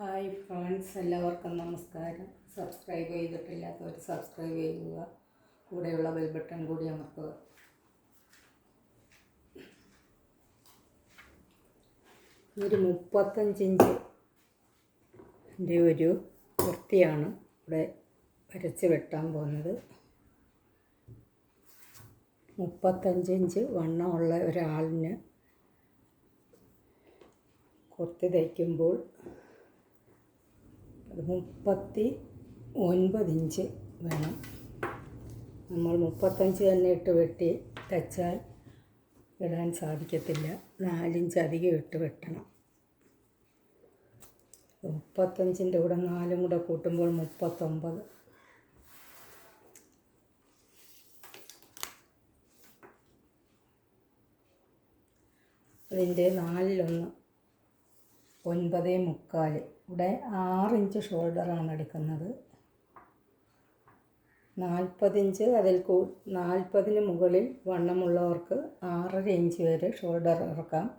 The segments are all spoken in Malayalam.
ഹായ് ഫ്രണ്ട്സ് എല്ലാവർക്കും നമസ്കാരം. സബ്സ്ക്രൈബ് ചെയ്തിട്ടില്ലാത്തവർ സബ്സ്ക്രൈബ് ചെയ്യുക. കൂടെയുള്ള ബെൽ ബട്ടൺ കൂടി അമർത്തുക. ഒരു മുപ്പത്തഞ്ചിഞ്ച് ന്റെ ഒരു കുർത്തിയാണ് ഇവിടെ വരച്ച് വെട്ടാൻ പോകുന്നത്. മുപ്പത്തഞ്ചിഞ്ച് വണ്ണമുള്ള ഒരാളിന് കുർത്തി തയ്ക്കുമ്പോൾ മുപ്പത്തി ഒൻപത് ഇഞ്ച് വേണം. നമ്മൾ മുപ്പത്തഞ്ച് തന്നെ ഇട്ട് വെട്ടി തച്ചാൽ ഇടാൻ സാധിക്കത്തില്ല. നാലിഞ്ച് അധികം ഇട്ട് വെട്ടണം. മുപ്പത്തഞ്ചിന്റെ കൂടെ നാലും കൂടെ കൂട്ടുമ്പോൾ മുപ്പത്തൊമ്പത്. അതിന്റെ നാലിലൊന്ന് ഒൻപതേ മുക്കാൽ. ഇവിടെ ആറിഞ്ച് ഷോൾഡറാണ് എടുക്കുന്നത്. നാൽപ്പതിഞ്ച് അതിൽ കൂ നാൽപ്പതിന് മുകളിൽ വണ്ണമുള്ളവർക്ക് ആറര ഇഞ്ച് വരെ ഷോൾഡർ ഇറക്കാം.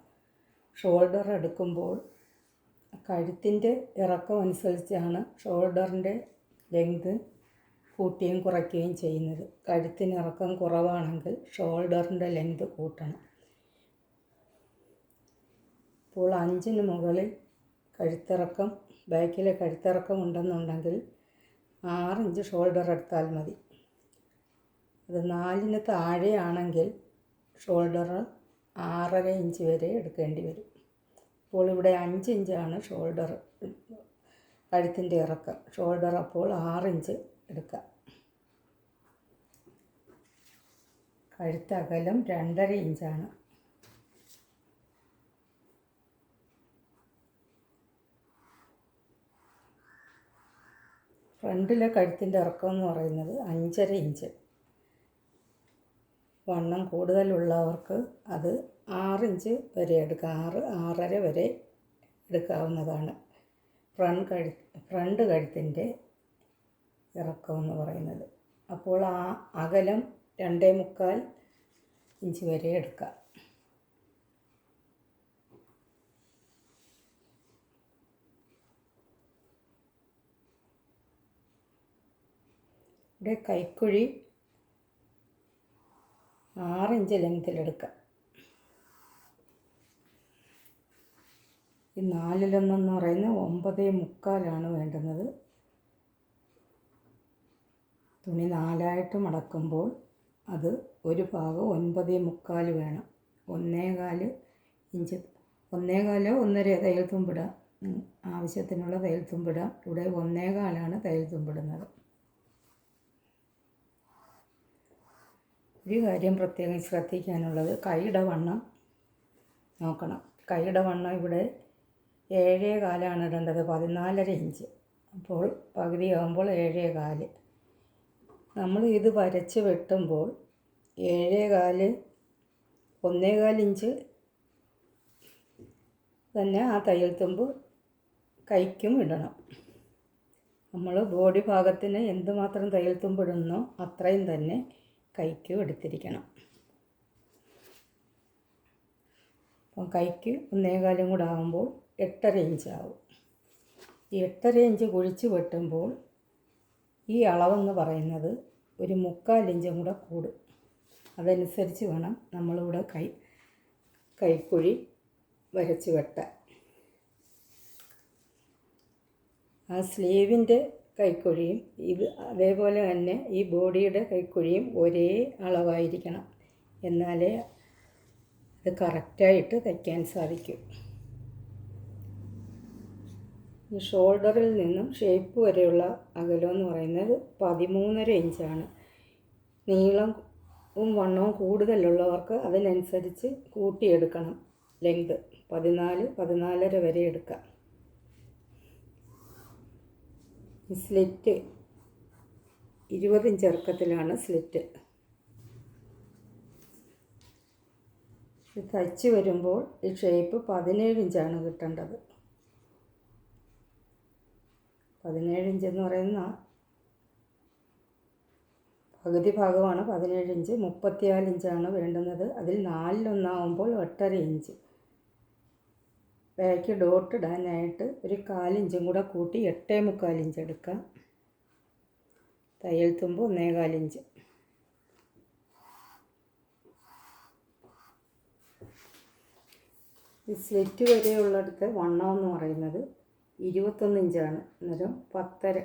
ഷോൾഡർ എടുക്കുമ്പോൾ കഴുത്തിന്റെ ഇറക്കം അനുസരിച്ചാണ് ഷോൾഡറിന്റെ ലെങ്ത് കൂട്ടിയും കുറയ്ക്കുകയും ചെയ്യുന്നത്. കഴുത്തിന് ഇറക്കം കുറവാണെങ്കിൽ ഷോൾഡറിന്റെ ലെങ്ത് കൂട്ടണം. ഇപ്പോൾ അഞ്ചിന് മുകളിൽ കഴുത്തിറക്കം ബാക്കിലെ കഴുത്തിറക്കം ഉണ്ടെന്നുണ്ടെങ്കിൽ ആറിഞ്ച് ഷോൾഡർ എടുത്താൽ മതി. അത് നാലിന് താഴെയാണെങ്കിൽ ഷോൾഡർ ആറര ഇഞ്ച് വരെ എടുക്കേണ്ടി വരും. അപ്പോൾ ഇവിടെ അഞ്ച് ഇഞ്ചാണ് ഷോൾഡർ കഴുത്തിന്റെ ഇറക്കം. ഷോൾഡർ അപ്പോൾ ആറിഞ്ച് എടുക്കാം കഴുത്തകലം രണ്ടര ഇഞ്ചാണ്. ഫ്രണ്ടിലെ കഴുത്തിന്റെ ഇറക്കം എന്ന് പറയുന്നത് അഞ്ചര ഇഞ്ച്. വണ്ണം കൂടുതലുള്ളവർക്ക് അത് ആറിഞ്ച് വരെ എടുക്കാം ആറ് ആറര വരെ എടുക്കാവുന്നതാണ്. ഫ്രണ്ട് കഴു ഫ്രണ്ട് കഴുത്തിന്റെ ഇറക്കം എന്ന് പറയുന്നത്. അപ്പോൾ ആ അകലം രണ്ടേ മുക്കാൽ ഇഞ്ച് വരെ എടുക്കാം. ഇവിടെ കൈക്കുഴി ആറിഞ്ച് ലെങ്തിലെടുക്കാം ഈ നാലിലൊന്നെന്ന് പറയുന്നത് ഒമ്പതേ മുക്കാലാണ് വേണ്ടുന്നത്. തുണി നാലായിട്ട് മടക്കുമ്പോൾ അത് ഒരു ഭാഗം ഒൻപതേ മുക്കാൽ വേണം. ഒന്നേകാൽ ഇഞ്ച് ഒന്നേകാലോ ഒന്നര തയ്യൽ തുമ്പിടാം ആവശ്യത്തിനുള്ള തയ്യൽ തുമ്പിടാം ഇവിടെ ഒന്നേകാലാണ് തയ്യൽ തുമ്പിടുന്നത് ഒരു കാര്യം പ്രത്യേകം ശ്രദ്ധിക്കാനുള്ളത് കൈയുടെ വണ്ണം നോക്കണം. കൈയുടെ വണ്ണം ഇവിടെ ഏഴേ കാലാണ് ഇടേണ്ടത് പതിനാലര ഇഞ്ച്. അപ്പോൾ പകുതിയാകുമ്പോൾ ഏഴേ കാൽ. നമ്മൾ ഇത് വരച്ച് വെട്ടുമ്പോൾ ഏഴേ കാൽ ഒന്നേകാൽ ഇഞ്ച് തന്നെ ആ തയ്യൽ തുമ്പ് കൈക്കും ഇടണം. നമ്മൾ ബോഡി ഭാഗത്തിന് എന്തുമാത്രം തയ്യൽ തുമ്പ് ഇടുന്നോ അത്രയും തന്നെ കൈക്ക് എടുത്തിരിക്കണം. അപ്പം കൈക്ക് ഒന്നേകാലും കൂടെ ആകുമ്പോൾ എട്ടര ഇഞ്ച് ആവും. ഈ എട്ടര ഇഞ്ച് കുഴിച്ച് വെട്ടുമ്പോൾ ഈ അളവെന്ന് പറയുന്നത് ഒരു മുക്കാൽ ഇഞ്ചും കൂടെ കൂടും. അതനുസരിച്ച് വേണം നമ്മളിവിടെ കൈ കൈക്കുഴി വരച്ച് വെട്ടാൻ. ആ സ്ലീവിന്റെ കൈക്കുഴിയും ഇത് അതേപോലെ തന്നെ ഈ ബോഡിയുടെ കൈക്കുഴിയും ഒരേ അളവായിരിക്കണം. എന്നാലേ അത് കറക്റ്റായിട്ട് തയ്ക്കാൻ സാധിക്കും. ഈ ഷോൾഡറിൽ നിന്നും ഷേപ്പ് വരെയുള്ള അകലം എന്ന് പറയുന്നത് പതിമൂന്നര ഇഞ്ചാണ്. നീളവും വണ്ണവും കൂടുതലുള്ളവർക്ക് അതിനനുസരിച്ച് കൂട്ടിയെടുക്കണം. ലെങ്ത് പതിനാല് പതിനാലര വരെ എടുക്കാം. സ്ലിറ്റ് ഇരുപത് ഇഞ്ച് ഇറക്കത്തിലാണ് സ്ലിറ്റ് തയ്ച്ച് വരുമ്പോൾ ഈ ഷേപ്പ് പതിനേഴ് ഇഞ്ചാണ് കിട്ടേണ്ടത്. പതിനേഴ് ഇഞ്ച് എന്ന് പറയുന്ന പകുതി ഭാഗമാണ് പതിനേഴ് ഇഞ്ച് വേണ്ടുന്നത്. അതിൽ നാലിലൊന്നാവുമ്പോൾ എട്ടര ഇഞ്ച്. ബാക്ക് ഡോട്ട് ഇടാനായിട്ട് ഒരു കാലിഞ്ചും കൂടെ കൂട്ടി എട്ടേ മുക്കാലിഞ്ച് എടുക്കാം. തയ്യൽ തുമ്പ് ഒന്നേകാലിഞ്ച് ഈ സ്ലിറ്റ് വരെയുള്ളിടത്ത് വണ്ണം എന്ന് പറയുന്നത് ഇരുപത്തൊന്ന് ഇഞ്ചാണ്. അന്നേരം പത്തര.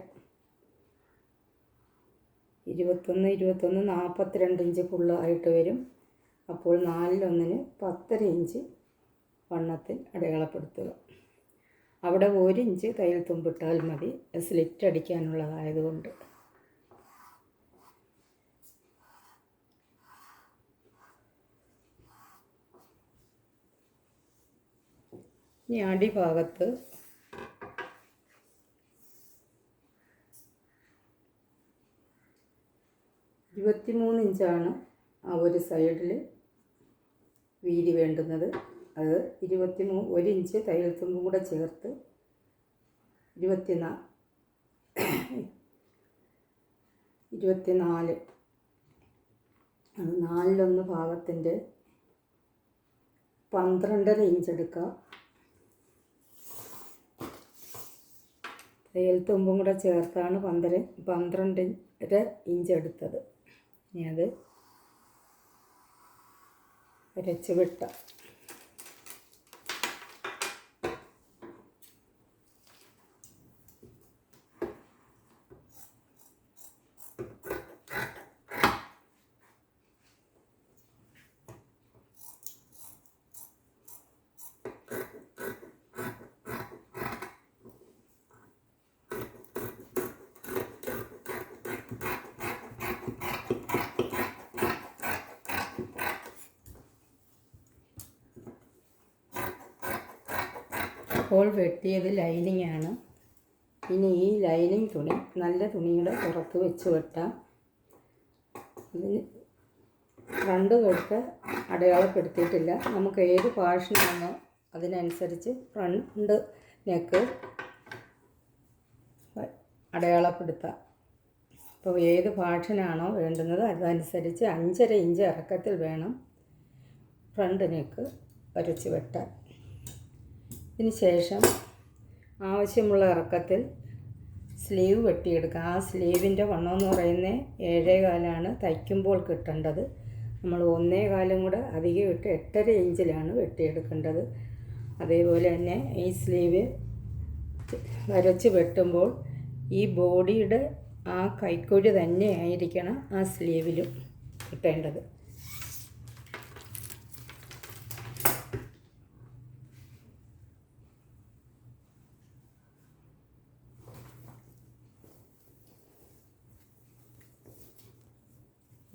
ഇരുപത്തൊന്ന് ഇരുപത്തൊന്ന് നാൽപ്പത്തിരണ്ട് ഇഞ്ച് ഫുള്ളായിട്ട് വരും. അപ്പോൾ നാലിലൊന്നിന് പത്തര ഇഞ്ച് വണ്ണത്തിൽ അടയാളപ്പെടുത്തുക. അവിടെ ഒരു ഇഞ്ച് തയ്യൽ തുമ്പിട്ടാൽ മതി. സ്ലിറ്റ് അടിക്കാനുള്ളതായതുകൊണ്ട്. ഇനി അടിഭാഗത്ത് ഇരുപത്തിമൂന്ന് ഇഞ്ചാണ് ആ ഒരു സൈഡിൽ വീതി വേണ്ടുന്നത്. അത് ഇരുപത്തി മൂ ഒരു ഇഞ്ച് തയ്യൽ തുമ്പും കൂടെ ചേർത്ത് ഇരുപത്തിനാ ഇരുപത്തിനാല്. നാലിലൊന്ന് ഭാഗത്തിന്റെ പന്ത്രണ്ടര ഇഞ്ച് എടുക്കുക. തയ്യൽ തുമ്പും കൂടെ ചേർത്താണ് പന്തര പന്ത്രണ്ടര ഇഞ്ച് എടുത്തത്. ഇനി അത് വരച്ച് വിട്ട. അപ്പോൾ വെട്ടിയത് ആണ്. ഇനി ഈ ലൈനിങ് തുണി നല്ല തുണിയുടെ പുറത്ത് വെച്ച് വെട്ടാം. ഇതിന് രണ്ട് കെട്ട് അടയാളപ്പെടുത്തിയിട്ടില്ല. നമുക്ക് ഏത് ഫാഷനാണോ അതിനനുസരിച്ച് ഫ്രണ്ട് നെക്ക് അടയാളപ്പെടുത്താം. അപ്പോൾ ഏത് ഫാഷനാണോ വേണ്ടുന്നത് അതനുസരിച്ച് അഞ്ചര ഇഞ്ച് ഇറക്കത്തിൽ വേണം ഫ്രണ്ട് നെക്ക് വരച്ച് വെട്ടാൻ. ഇതിന് ശേഷം ആവശ്യമുള്ള ഇറക്കത്തിൽ സ്ലീവ് വെട്ടിയെടുക്കുക. ആ സ്ലീവിന്റെ വണ്ണം എന്ന് പറയുന്നത് ഏഴേ കാലാണ് തയ്ക്കുമ്പോൾ കിട്ടേണ്ടത്. നമ്മൾ ഒന്നേ കാലും കൂടെ അധികം ഇട്ട് എട്ടര ഇഞ്ചിലാണ് വെട്ടിയെടുക്കേണ്ടത്. അതേപോലെ തന്നെ ഈ സ്ലീവ് വരച്ച് വെട്ടുമ്പോൾ ഈ ബോഡിയുടെ ആ കൈക്കുഴി തന്നെ ആയിരിക്കണം ആ സ്ലീവിലും കിട്ടേണ്ടത്.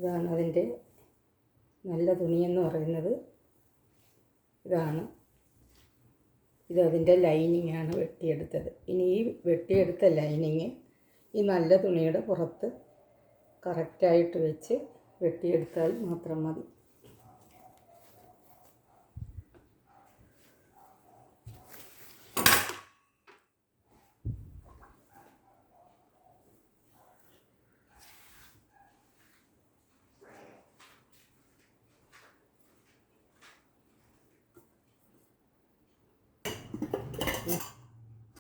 ഇതാണ് അതിന്റെ നല്ല തുണിയെന്ന് പറയുന്നത്. ഇതാണ്. ഇത് അതിന്റെ ലൈനിങ് ആണ് വെട്ടിയെടുത്തത്. ഇനി ഈ വെട്ടിയെടുത്ത ലൈനിങ് ഈ നല്ല തുണിയുടെ പുറത്ത് കറക്റ്റായിട്ട് വെച്ച് വെട്ടിയെടുത്താൽ മാത്രം മതി.